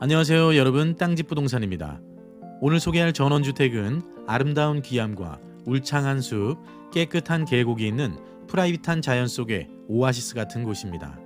안녕하세요 여러분 땅집 부동산입니다. 오늘 소개할 전원주택은 아름다운 귀함과 울창한 숲, 깨끗한 계곡이 있는 프라이빗한 자연 속의 오아시스 같은 곳입니다.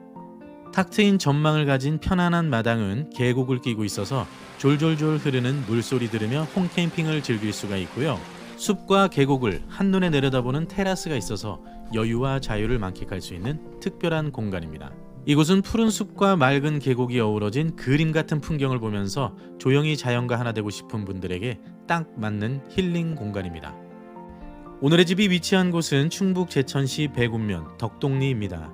탁 트인 전망을 가진 편안한 마당은 계곡을 끼고 있어서 졸졸졸 흐르는 물소리 들으며 홈캠핑을 즐길 수가 있고요. 숲과 계곡을 한눈에 내려다보는 테라스가 있어서 여유와 자유를 만끽할 수 있는 특별한 공간입니다. 이곳은 푸른 숲과 맑은 계곡이 어우러진 그림 같은 풍경을 보면서 조용히 자연과 하나 되고 싶은 분들에게 딱 맞는 힐링 공간입니다. 오늘의 집이 위치한 곳은 충북 제천시 백운면 덕동리입니다.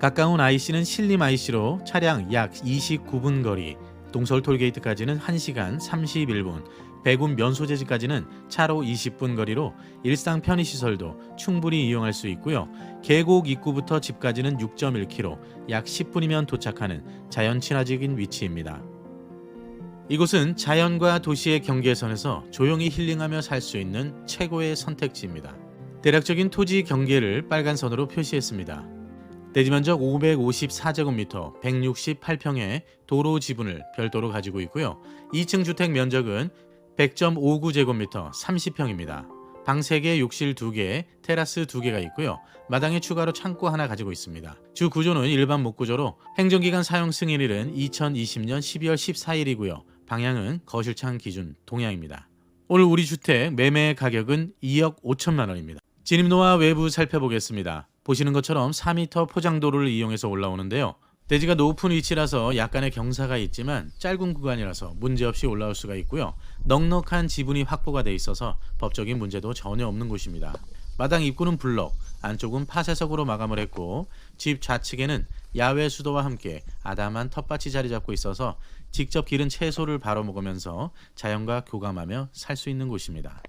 가까운 IC는 신림 IC로 차량 약 29분 거리, 동서울 톨게이트까지는 1시간 31분, 백운 면소재지까지는 차로 20분 거리로 일상 편의시설도 충분히 이용할 수 있고요. 계곡 입구부터 집까지는 6.1km, 약 10분이면 도착하는 자연 친화적인 위치입니다. 이곳은 자연과 도시의 경계선에서 조용히 힐링하며 살 수 있는 최고의 선택지입니다. 대략적인 토지 경계를 빨간 선으로 표시했습니다. 대지 면적 554제곱미터, 168평의 도로 지분을 별도로 가지고 있고요. 2층 주택 면적은 100.59제곱미터, 30평입니다. 방 3개, 욕실 2개, 테라스 2개가 있고요. 마당에 추가로 창고 하나 가지고 있습니다. 주 구조는 일반 목구조로 행정기간 사용 승인일은 2020년 12월 14일이고요. 방향은 거실창 기준 동향입니다. 오늘 우리 주택 매매 가격은 2억 5천만 원입니다. 진입로와 외부 살펴보겠습니다. 보시는 것처럼 4m 포장도로를 이용해서 올라오는데요. 대지가 높은 위치라서 약간의 경사가 있지만 짧은 구간이라서 문제없이 올라올 수가 있고요. 넉넉한 지분이 확보가 돼 있어서 법적인 문제도 전혀 없는 곳입니다. 마당 입구는 블럭, 안쪽은 파쇄석으로 마감을 했고 집 좌측에는 야외 수도와 함께 아담한 텃밭이 자리 잡고 있어서 직접 기른 채소를 바로 먹으면서 자연과 교감하며 살 수 있는 곳입니다.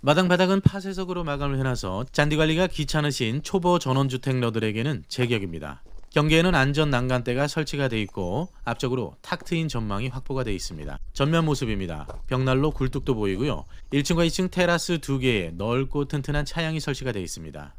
마당 바닥은 파쇄석으로 마감을 해놔서 잔디 관리가 귀찮으신 초보 전원주택러들에게는 제격입니다. 경계에는 안전 난간대가 설치가 돼 있고 앞쪽으로 탁 트인 전망이 확보가 돼 있습니다. 전면 모습입니다. 벽난로 굴뚝도 보이고요. 1층과 2층 테라스 두 개에 넓고 튼튼한 차양이 설치가 돼 있습니다.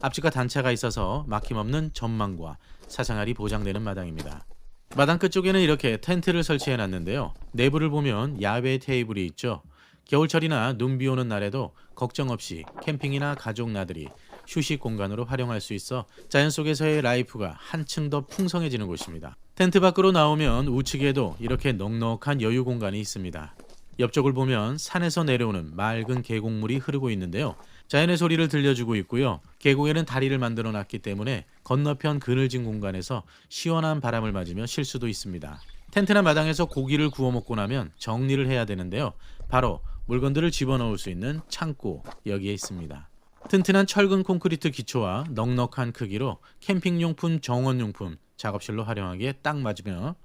앞집과 단차가 있어서 막힘없는 전망과 사생활이 보장되는 마당입니다. 마당 끝쪽에는 이렇게 텐트를 설치해 놨는데요. 내부를 보면 야외 테이블이 있죠. 겨울철이나 눈 비 오는 날에도 걱정 없이 캠핑이나 가족 나들이 휴식 공간으로 활용할 수 있어 자연 속에서의 라이프가 한층 더 풍성해지는 곳입니다. 텐트 밖으로 나오면 우측에도 이렇게 넉넉한 여유 공간이 있습니다. 옆쪽을 보면 산에서 내려오는 맑은 계곡물이 흐르고 있는데요. 자연의 소리를 들려주고 있고요. 계곡에는 다리를 만들어 놨기 때문에 건너편 그늘진 공간에서 시원한 바람을 맞으며 쉴 수도 있습니다. 텐트나 마당에서 고기를 구워 먹고 나면 정리를 해야 되는데요. 바로 물건들을 집어넣을 수 있는 창고 여기에 있습니다. 튼튼한 철근 콘크리트 기초와 넉넉한 크기로 캠핑용품, 정원용품, 작업실로 활용하기에 딱 맞으며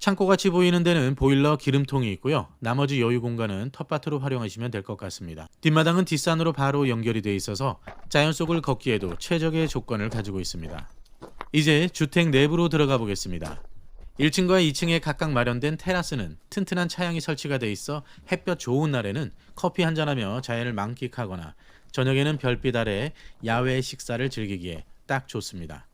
창고같이 보이는 데는 보일러 기름통이 있고요. 나머지 여유 공간은 텃밭으로 활용하시면 될 것 같습니다. 뒷마당은 뒷산으로 바로 연결이 돼 있어서 자연 속을 걷기에도 최적의 조건을 가지고 있습니다. 이제 주택 내부로 들어가 보겠습니다. 1층과 2층에 각각 마련된 테라스는 튼튼한 차양이 설치가 돼 있어 햇볕 좋은 날에는 커피 한잔하며 자연을 만끽하거나 저녁에는 별빛 아래 야외 식사를 즐기기에 딱 좋습니다.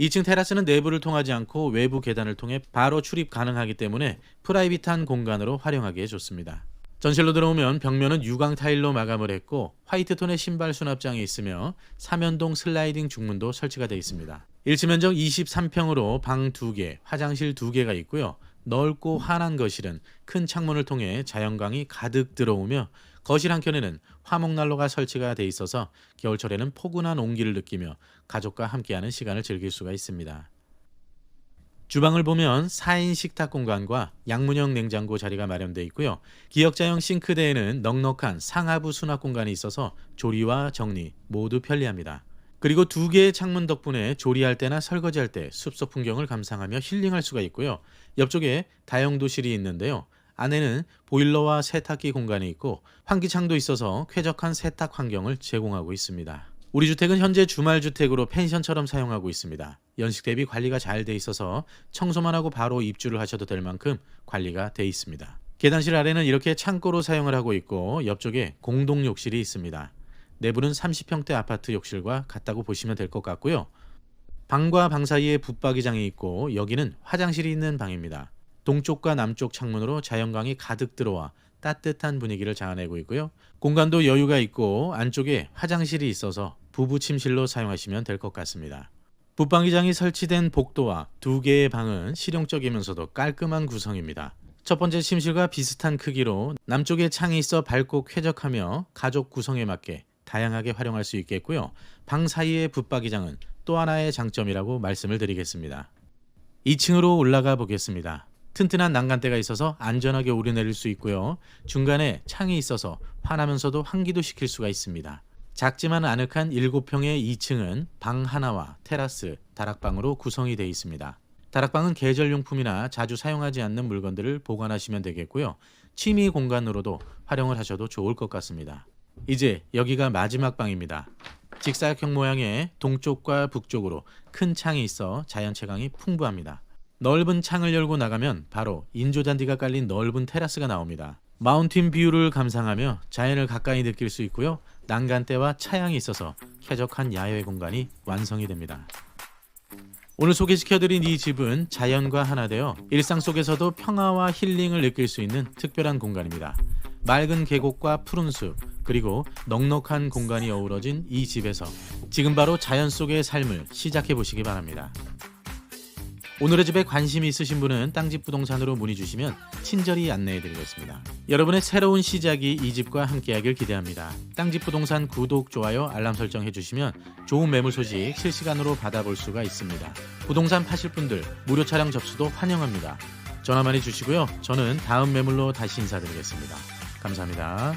2층 테라스는 내부를 통하지 않고 외부 계단을 통해 바로 출입 가능하기 때문에 프라이빗한 공간으로 활용하기에 좋습니다. 전실로 들어오면 벽면은 유광 타일로 마감을 했고 화이트 톤의 신발 수납장이 있으며 삼연동 슬라이딩 중문도 설치가 되어 있습니다. 1층 면적 23평으로 방 2개, 화장실 2개가 있고요. 넓고 환한 거실은 큰 창문을 통해 자연광이 가득 들어오며 거실 한켠에는 화목난로가 설치가 돼 있어서 겨울철에는 포근한 온기를 느끼며 가족과 함께하는 시간을 즐길 수가 있습니다. 주방을 보면 4인 식탁 공간과 양문형 냉장고 자리가 마련되어 있고요. 기역자형 싱크대에는 넉넉한 상하부 수납 공간이 있어서 조리와 정리 모두 편리합니다. 그리고 두 개의 창문 덕분에 조리할 때나 설거지할 때 숲속 풍경을 감상하며 힐링할 수가 있고요. 옆쪽에 다용도실이 있는데요. 안에는 보일러와 세탁기 공간이 있고 환기창도 있어서 쾌적한 세탁 환경을 제공하고 있습니다. 우리 주택은 현재 주말 주택으로 펜션처럼 사용하고 있습니다. 연식 대비 관리가 잘 돼 있어서 청소만 하고 바로 입주를 하셔도 될 만큼 관리가 돼 있습니다. 계단실 아래는 이렇게 창고로 사용을 하고 있고 옆쪽에 공동 욕실이 있습니다. 내부는 30평대 아파트 욕실과 같다고 보시면 될 것 같고요. 방과 방 사이에 붙박이장이 있고 여기는 화장실이 있는 방입니다. 동쪽과 남쪽 창문으로 자연광이 가득 들어와 따뜻한 분위기를 자아내고 있고요. 공간도 여유가 있고 안쪽에 화장실이 있어서 부부 침실로 사용하시면 될 것 같습니다. 붙박이장이 설치된 복도와 두 개의 방은 실용적이면서도 깔끔한 구성입니다. 첫 번째 침실과 비슷한 크기로 남쪽에 창이 있어 밝고 쾌적하며 가족 구성에 맞게 다양하게 활용할 수 있겠고요. 방 사이의 붙박이장은 또 하나의 장점이라고 말씀을 드리겠습니다. 2층으로 올라가 보겠습니다. 튼튼한 난간대가 있어서 안전하게 오르내릴 수 있고요. 중간에 창이 있어서 환하면서도 환기도 시킬 수가 있습니다. 작지만 아늑한 7평의 2층은 방 하나와 테라스, 다락방으로 구성이 되어 있습니다. 다락방은 계절용품이나 자주 사용하지 않는 물건들을 보관하시면 되겠고요. 취미 공간으로도 활용을 하셔도 좋을 것 같습니다. 이제 여기가 마지막 방입니다. 직사각형 모양의 동쪽과 북쪽으로 큰 창이 있어 자연 채광이 풍부합니다. 넓은 창을 열고 나가면 바로 인조잔디가 깔린 넓은 테라스가 나옵니다. 마운틴 뷰를 감상하며 자연을 가까이 느낄 수 있고요. 난간대와 차양이 있어서 쾌적한 야외 공간이 완성이 됩니다. 오늘 소개시켜드린 이 집은 자연과 하나 되어 일상 속에서도 평화와 힐링을 느낄 수 있는 특별한 공간입니다. 맑은 계곡과 푸른 숲, 그리고 넉넉한 공간이 어우러진 이 집에서 지금 바로 자연 속의 삶을 시작해 보시기 바랍니다. 오늘의 집에 관심이 있으신 분은 땅집 부동산으로 문의 주시면 친절히 안내해 드리겠습니다. 여러분의 새로운 시작이 이 집과 함께하길 기대합니다. 땅집 부동산 구독, 좋아요, 알람 설정 해 주시면 좋은 매물 소식 실시간으로 받아볼 수가 있습니다. 부동산 파실 분들 무료 차량 접수도 환영합니다. 전화 많이 주시고요. 저는 다음 매물로 다시 인사드리겠습니다. 감사합니다.